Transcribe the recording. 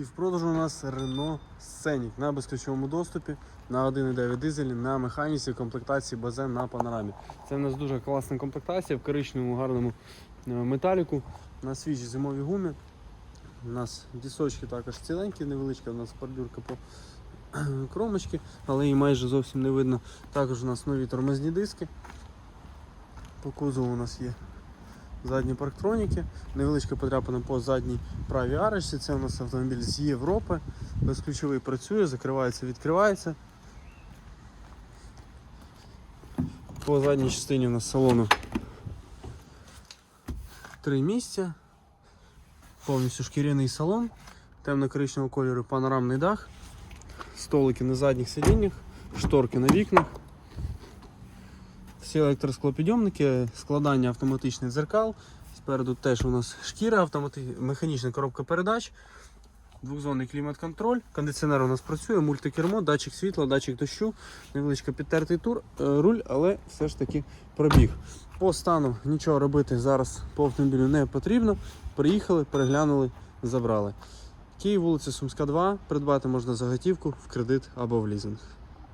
І в продажу у нас Renault Scenic на безключовому доступі на 1,9 дизелі, на механіці, комплектації базен на панорамі. Це в нас дуже класна комплектація в коричневому гарному е, металіку на свіжій зимовій гумі. У нас дісочки також ціленькі, невеличка у нас бордюрка по кромочки, але її майже зовсім не видно. Також у нас нові тормозні диски. По кузову у нас є задні парктроніки, невеличка подряпина по задній правій арочці. Це у нас автомобіль з Європи. Безключовий працює, закривається, відкривається. По задній частині у нас салону три місця. Повністю шкіряний салон, темно-коричневого кольору панорамний дах, столики на задніх сидіннях, шторки на вікнах. Всі електросклопідйомники, складання автоматичних дзеркал. Спереду теж у нас шкіра, автомати... механічна коробка передач, двохзонний клімат-контроль, кондиціонер у нас працює, мультикермо, датчик світла, датчик дощу, невеличко підтертий тур, е, руль, але все ж таки пробіг. По стану нічого робити зараз по автомобілю не потрібно. Приїхали, переглянули, забрали. Київ, вулиця Сумська, 2. Придбати можна за готівку в кредит або в лізинг.